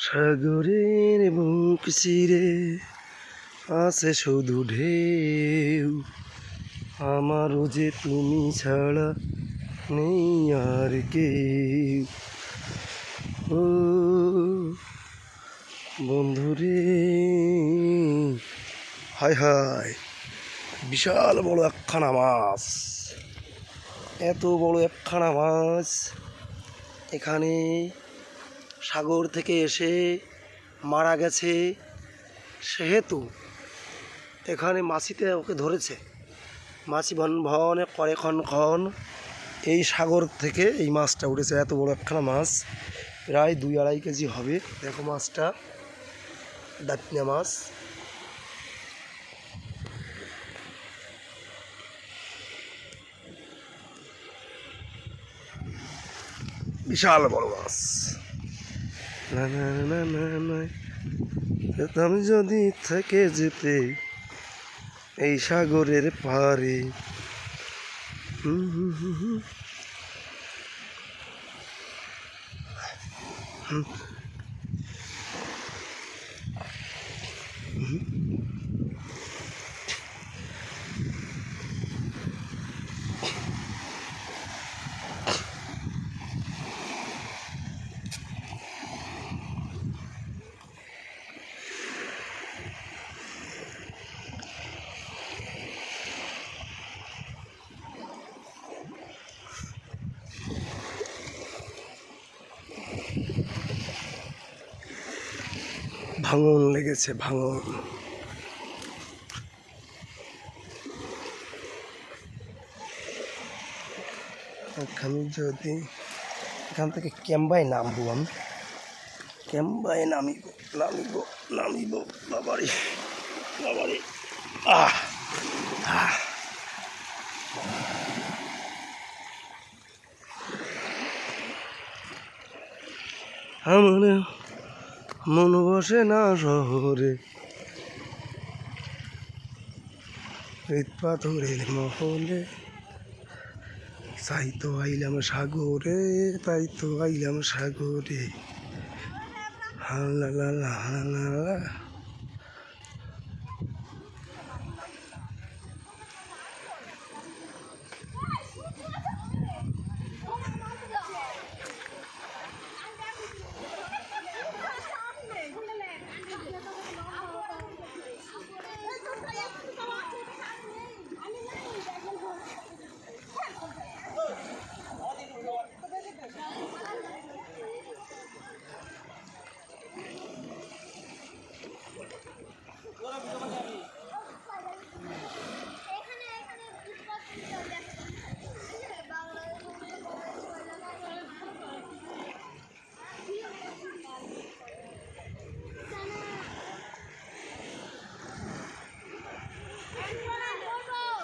সাগরের বুক চিরে আছে শুধু ঢেউ। আমারও যে তুমি ছাড়া নেই আর কেউ। ও বন্ধুরে, হায় হায়, বিশাল বড় একখানা মাছ। এত বড় একখানা মাছ এখানে সাগর থেকে এসে মারা গেছে সেহেতু এখানে মাছিতে ওকে ধরেছে। মাছি ভন ভনে করে ক্ষণ খন এই সাগর থেকে এই মাছটা উঠেছে। এত বড় একখানা মাছ, প্রায় দুই আড়াই কেজি হবে। দেখো মাছটা দাঁতনিয়া মাছ। বিশাল বড় মাছ। না না না না না যেতাম যদি থেকে যেতে এই সাগরের পারে হুম। ভাঙন লেগেছে, ভাঙন। এখানে যদি এখান থেকে ক্যাম্বায় নামবো আমি। ক্যাম্বায় নামিব নামিব নামিব, বাবারে বাবারে। আহ আহ। মন বসে না শহরে। হৃৎপাথরের পাথরের মহলে। তাই তো আইলাম সাগরে, তাই তো আইলাম সাগরে। Halala halala Ora,